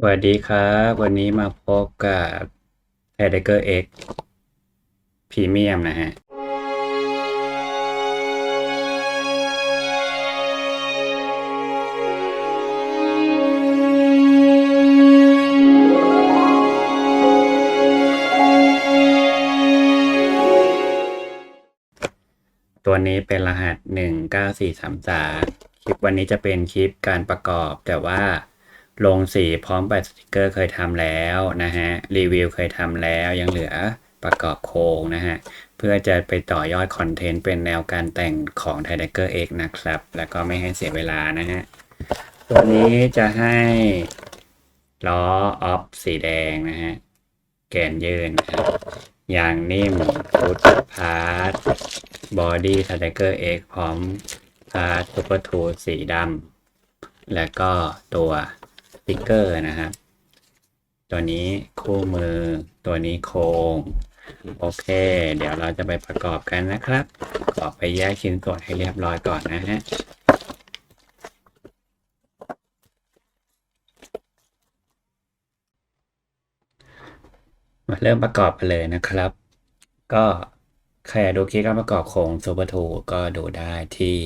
สวัสดีครับ วันนี้มาพบกับ t i g e r X Premium นะฮะ ตัวนี้เป็นรหัส 19433 คลิปวันนี้จะเป็นคลิปการประกอบแต่ว่า ลงสีพร้อมแปะสติกเกอร์เคยทำแล้วนะฮะรีวิวเคยทำแล้วยังเหลือประกอบโครงนะฮะ เพื่อจะไปต่อยอดคอนเทนต์เป็นแนวการแต่งของ t i g e r X นะครับ แล้วก็ไม่ให้เสียเวลานะฮะ ตัวนี้จะให้ล้อออฟสีแดงนะฮะ แกนยืนนะครับยางนิ่มฟุตพาร์ทบอดี้ท i g e r X พร้อมพาร์ทซูเปอร์ทูสีดำแล้วก็ตัว ติกเกอร์นะครับ ตัวนี้คู่มือ ตัวนี้โครงโอเค เดี๋ยวเราจะไปประกอบกันนะครับ ประกอบไปแยกชิ้นส่วนให้เรียบร้อยก่อนนะฮะมาเริ่มประกอบกันเลยนะครับ ก็ใครดูคลิปการประกอบโครง Super 2ก็ดูได้ที่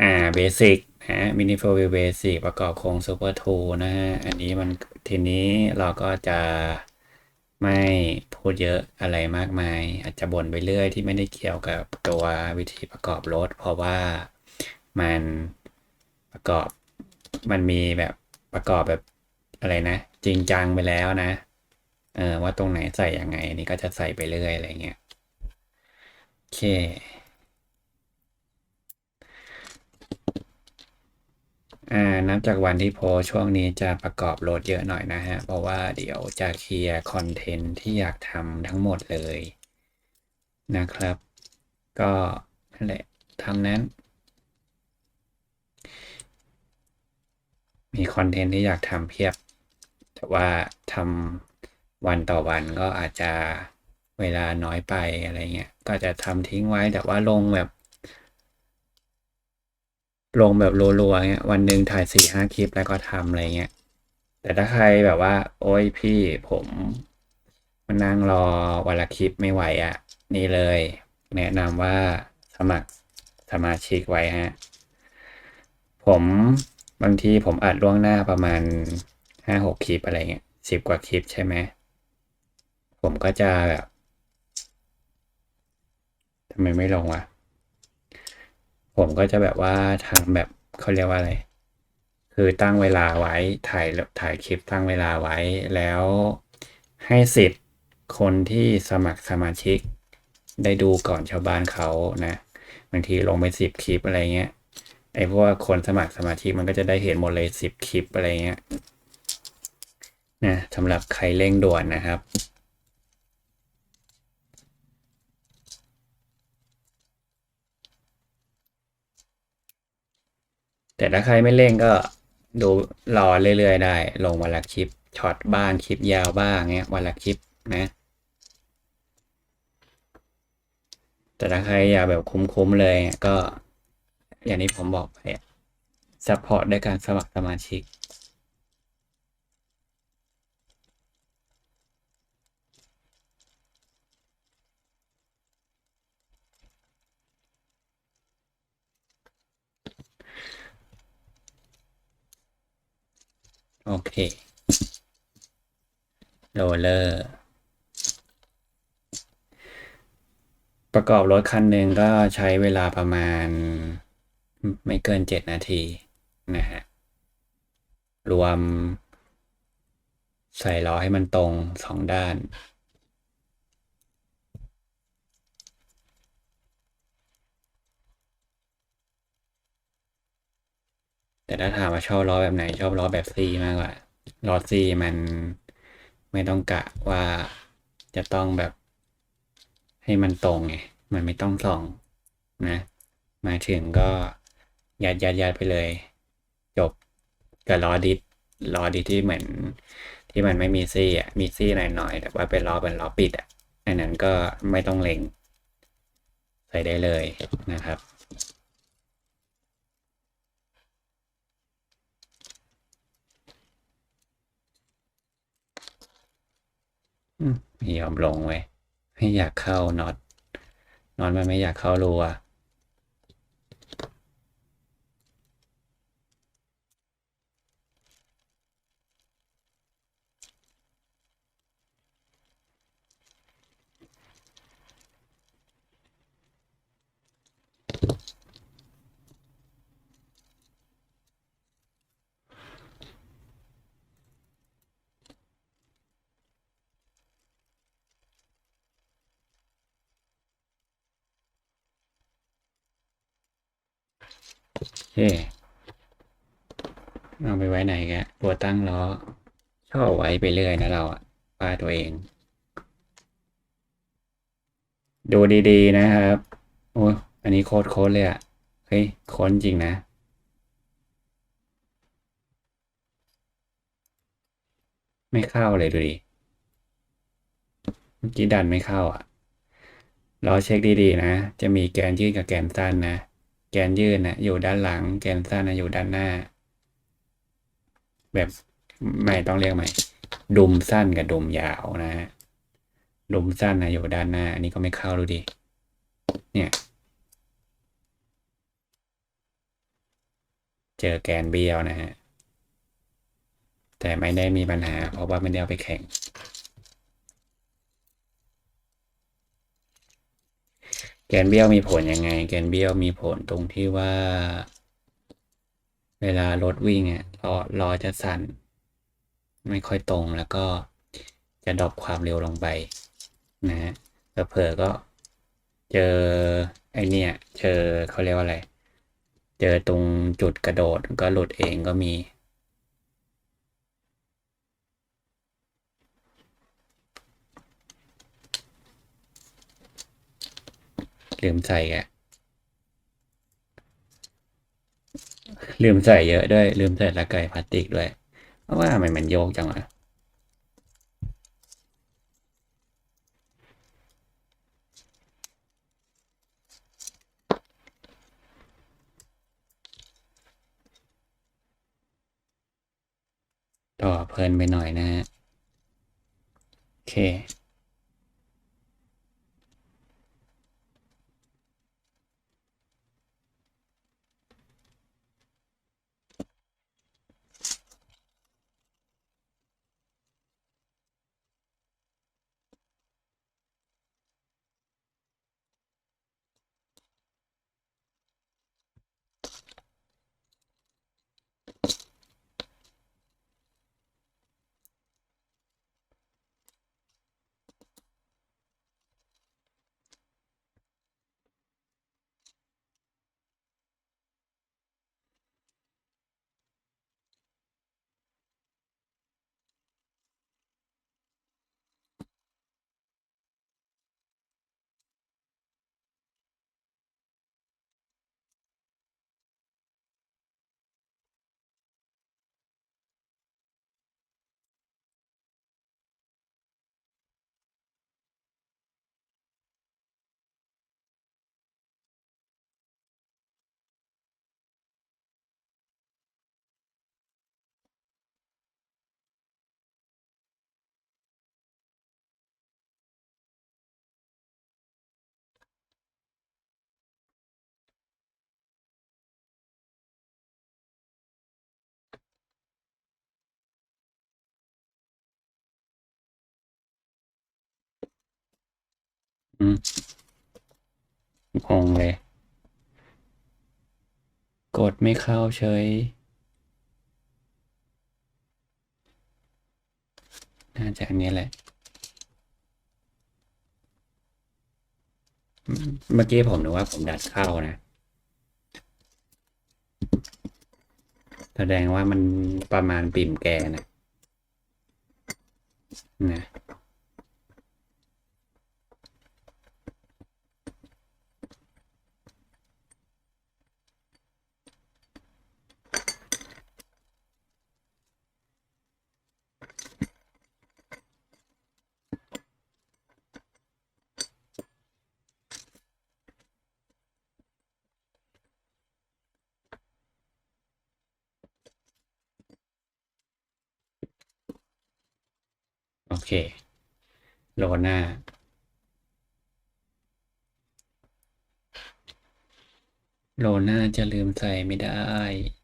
อ่าเบสิก นะมินิโฟวิวเบสิกประกอบโครง Super 2นะฮะ อันนี้มันทีนี้เราก็จะไม่พูดเยอะอะไรมากมาย อาจจะบ่นไปเรื่อยที่ไม่ได้เกี่ยวกับตัววิธีประกอบรถ เพราะว่ามันประกอบมันมีแบบประกอบแบบอะไรนะ จริงจังไปแล้วนะเออว่าตรงไหนใส่ยังไง อันนี้ก็จะใส่ไปเรื่อยอะไรเงี้ยโอเค อ่านับจากวันที่โพสช่วงนี้จะประกอบโหลดเยอะหน่อยนะฮะ เพราะว่าเดี๋ยวจะเคลียร์คอนเทนต์ที่อยากทำทั้งหมดเลยนะครับ ก็นั่นแหละทำนั้น มีคอนเทนต์ที่อยากทำเพียบ แต่ว่าทำวันต่อวันก็อาจจะเวลาน้อยไปอะไรเงี้ย ก็จะทำทิ้งไว้แต่ว่าลงแบบ ลงแบบรัวๆเงี้ยวันหนึ่งถ่ายสี่ห้าคลิปแล้วก็ทำอะไรเงี้ยแต่ถ้าใครแบบว่า โอ้ยพี่ผมมานั่งรอวันละคลิปไม่ไหวอะ่ะ นี่เลย แนะนำว่าสมัครสมาชิกไว้ฮะ ผมบางทีผมอัดล่วงหน้าประมาณห้าหกคลิปอะไรเงี้ยสิบกว่าคลิปใช่ไหมผมก็จะแบบทำไมไม่ลงวะ ผมก็จะแบบว่าทำแบบเขาเรียกว่าอะไร คือตั้งเวลาไว้ถ่ายถ่ายคลิปตั้งเวลาไว้แล้วให้สิทธิ์คนที่สมัครสมาชิก ได้ดูก่อนชาวบ้านเขานะบางทีลงไปสิบคลิปอะไรเงี้ยไอ้พวกคนสมัครสมาชิกมันก็จะได้เห็นหมดเลยสิบคลิปอะไรเงี้ยนะสำหรับใครเร่งด่วนนะครับ แต่ถ้าใครไม่เร่งก็ดูรอเรื่อยๆได้ ลงวันละคลิปช็อตบ้างคลิปยาวบ้างเงี้ยวันละคลิปนะ แต่ถ้าใครอยากแบบคุ้มๆเลยก็ อย่างนี้ผมบอกไปซัพพอร์ตด้วยการสมัครสมาชิก โอเคโรเลอร์ ประกอบรถคันหนึ่งก็ใช้เวลาประมาณ ไม่เกินเจ็ดนาทีนะฮะ รวมใส่ล้อให้มันตรงสองด้าน แต่ถ้าถามว่าชอบล้อแบบไหนชอบล้อแบบซีมากกว่าล้อซีมันไม่ต้องกะว่าจะต้องแบบ ให้มันตรงไงมันไม่ต้องส่องนะ มาถึงก็ยัดยัดยัดไปเลย จบกับล้อดิสล้อดิสที่เหมือนที่มันไม่มีซี่อะมีซี่หน่อยๆแต่ว่าเป็นล้อเป็นล้อปิดอะอันนั้นก็ไม่ต้องเล็งใส่ได้เลยนะครับ ไม่ยอมลงเว้ยไม่อยากเข้าน็อตน็อตมันไม่อยากเข้ารูอ เคเอาไปไว้ไหนแกะตัวตั้งล้อชอบไว้ไปเรื่อยนะเราอะป้าตัวเอง ดูดีๆนะครับ โอ้ยอันนี้โคตรโคตรเลยอะเฮ้ยโค้ดจริงนะไม่เข้าเลยดูดิ เมื่อกี้ดันไม่เข้าอะราเช็คดีๆนะ จะมีแกนยืดกับแกนสั้นนะ แกนยืดนะอยู่ด้านหลัง แกนสั้นนะอยู่ด้านหน้า แบบไม่ต้องเรียกใหม่ดุมสั้นกับดุมยาวนะฮะดุมสั้นนะอยู่ด้านหน้า อันนี้ก็ไม่เข้าดูดิเนี่ย เจอแกนเบี้ยวนะฮะแต่ไม่ได้มีปัญหา เพราะว่าไม่ได้เอาไปแข่ง แก นเบี้ยวมีผลยังไง แกนเบี้ยวมีผลตรงที่ว่า เวลารถวิ่งอะล้อล้อจะสั่น ไม่ค่อยตรงแล้วก็จะดรอปความเร็วลงไปนะฮะเผลอก็เจอไอเนี่ยเจอเขาเรียกว่าอะไร เจอตรงจุดกระโดดก็หลุดเองก็มี ลืมใส่แกลืมใส่เยอะด้วย ลืมใส่ละไก่พลาสติกด้วย เพราะว่าทำไมมันโยกจังวะต่อเพลินไปหน่อยนะฮะ โอเค งงเลย กดไม่เข้าเฉย น่าจะอันนี้แหละ เมื่อกี้ผมนึกว่าผมดัดเข้านะ แสดงว่ามันประมาณปิ่มแกนะ นะ เค โลน่าโลน่าจะลืมใส่ไม่ได้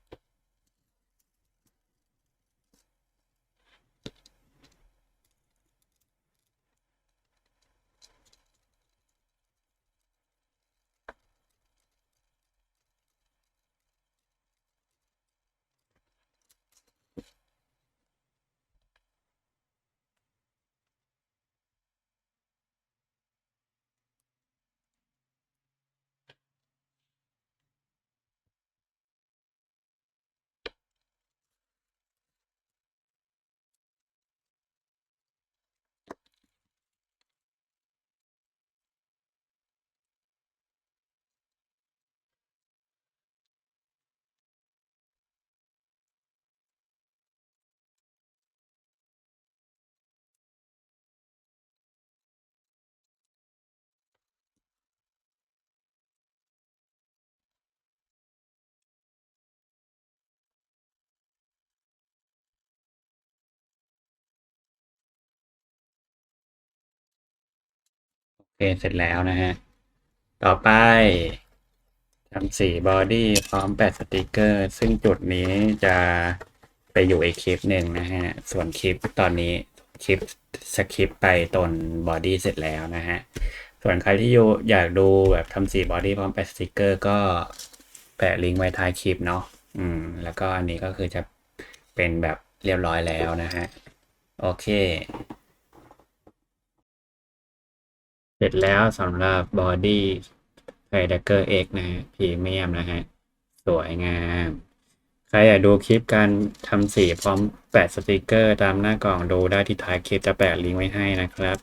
คเสร็จแล้วนะฮะ ต่อไปทำสีบอดี้พร้อมแปะสติกเกอร์ ซึ่งจุดนี้จะไปอยู่อีกคลิปหนึ่งนะฮะ ส่วนคลิปตอนนี้คลิปสคริปไปตนบอดี้เสร็จแล้วนะฮะ ส่วนใครที่อยู่อยากดูแบบทำสีบอดี้พร้อมแปะสติกเกอร์ก็แปะลิงก์ไว้ท้ายคลิปเนาะ อืม แล้วก็อันนี้ก็คือจะเป็นแบบเรียบร้อยแล้วนะฮะ โอเค เสร็จแล้วสำหรับบอดี้ไฟดักเกอร์เอ็กนะฮะพรีเมียมนะฮะ สวยงาม ใครอยากดูคลิปการทำสีพร้อมแปะสติกเกอร์ตามหน้ากล่องดูได้ที่ท้ายคลิปจะแปะลิงก์ไว้ให้นะครับ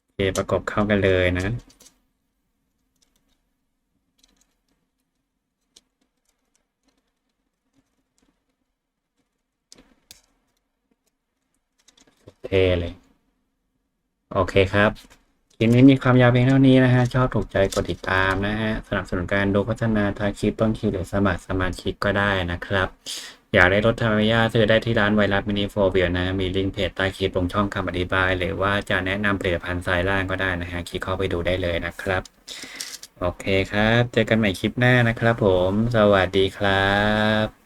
โอเคประกบเข้ากันเลยนะเทเลย โอเคครับ ลิปนี้มีความยาวเพียงเท่านี้นะฮะ ชอบถูกใจกดติดตามนะฮะ สนับสนุนการดูโฆษณาทาคลิปต้นคลิปหรือสมัครสมาชิกก็ได้นะครับ อยากได้รถทามายาซื้อได้ที่ร้านไวรัสมินิโฟเบียนะ มีลิงก์เพจใต้คลิปลงช่องคำอธิบาย หรือว่าจะแนะนำผลิตภัณฑ์สายล่างก็ได้นะฮะ คลิกเข้าไปดูได้เลยนะครับ โอเคครับ เจอกันใหม่คลิปหน้านะครับผม สวัสดีครับ